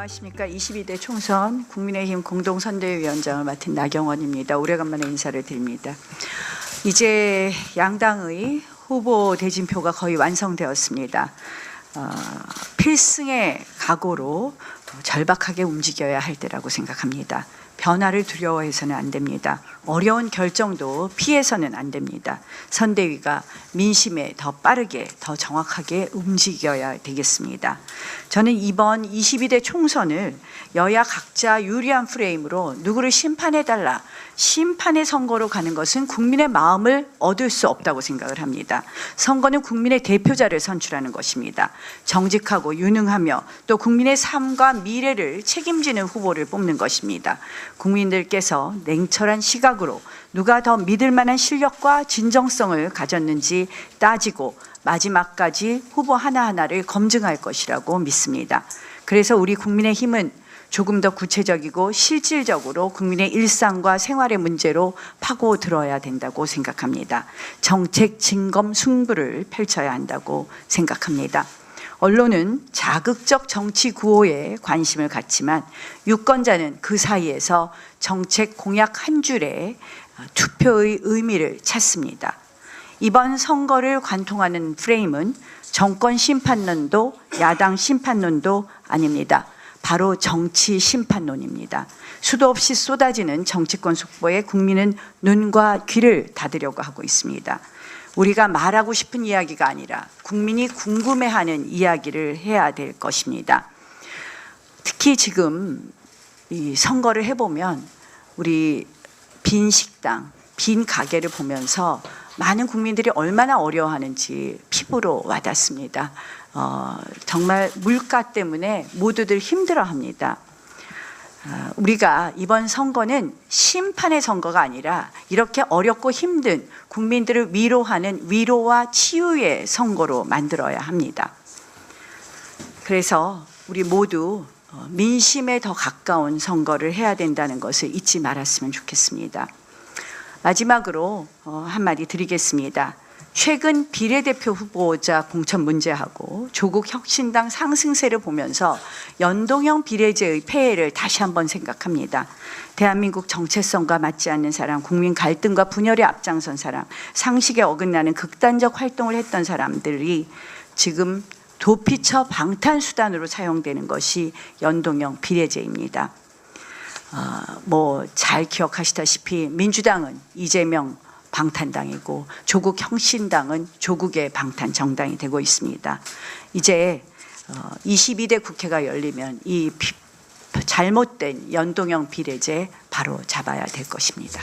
안녕하십니까. 22대 총선 국민의힘 공동선대위원장을 맡은 나경원입니다. 오래간만에 인사를 드립니다. 이제 양당의 후보 대진표가 거의 완성되었습니다. 어, 필승의 각오로 절박하게 움직여야 할 때라고 생각합니다. 변화를 두려워해서는 안 됩니다. 어려운 결정도 피해서는 안 됩니다. 선대위가 민심에 더 빠르게, 더 정확하게 움직여야 되겠습니다. 저는 이번 22대 총선을 여야 각자 유리한 프레임으로 누구를 심판해달라, 심판의 선거로 가는 것은 국민의 마음을 얻을 수 없다고 생각을 합니다. 선거는 국민의 대표자를 선출하는 것입니다. 정직하고 유능하며 또 국민의 삶과 미래를 책임지는 후보를 뽑는 것입니다. 국민들께서 냉철한 시각으로 누가 더 믿을 만한 실력과 진정성을 가졌는지 따지고 마지막까지 후보 하나하나를 검증할 것이라고 믿습니다. 그래서 우리 국민의 힘은 조금 더 구체적이고 실질적으로 국민의 일상과 생활의 문제로 파고 들어야 된다고 생각합니다. 정책 진검 승부를 펼쳐야 한다고 생각합니다. 언론은 자극적 정치 구호에 관심을 갖지만 유권자는 그 사이에서 정책 공약 한 줄에 투표의 의미를 찾습니다. 이번 선거를 관통하는 프레임은 정권 심판론도 야당 심판론도 아닙니다. 바로 정치 심판론입니다. 수도 없이 쏟아지는 정치권 속보에 국민은 눈과 귀를 닫으려고 하고 있습니다. 우리가 말하고 싶은 이야기가 아니라 국민이 궁금해하는 이야기를 해야 될 것입니다. 특히 지금 이 선거를 해보면 우리 빈 식당, 빈 가게를 보면서 많은 국민들이 얼마나 어려워하는지 피부로 와닿습니다. 어, 정말 물가 때문에 모두들 힘들어합니다. 아, 우리가 이번 선거는 심판의 선거가 아니라 이렇게 어렵고 힘든 국민들을 위로하는 위로와 치유의 선거로 만들어야 합니다. 그래서 우리 모두 어, 민심에 더 가까운 선거를 해야 된다는 것을 잊지 말았으면 좋겠습니다. 마지막으로 어, 한마디 드리겠습니다. 최근 비례대표 후보자 공천 문제하고 조국 혁신당 상승세를 보면서 연동형 비례제의 폐해를 다시 한번 생각합니다. 대한민국 정체성과 맞지 않는 사람, 국민 갈등과 분열에 앞장선 사람, 상식에 어긋나는 극단적 활동을 했던 사람들이 지금 도피처 방탄 수단으로 사용되는 것이 연동형 비례제입니다. 어, 뭐잘 기억하시다시피 민주당은 이재명 방탄당이고 조국 혁신당은 조국의 방탄 정당이 되고 있습니다. 이제 어, 22대 국회가 열리면 이 비- 잘못된 연동형 비례제 바로 잡아야 될 것입니다.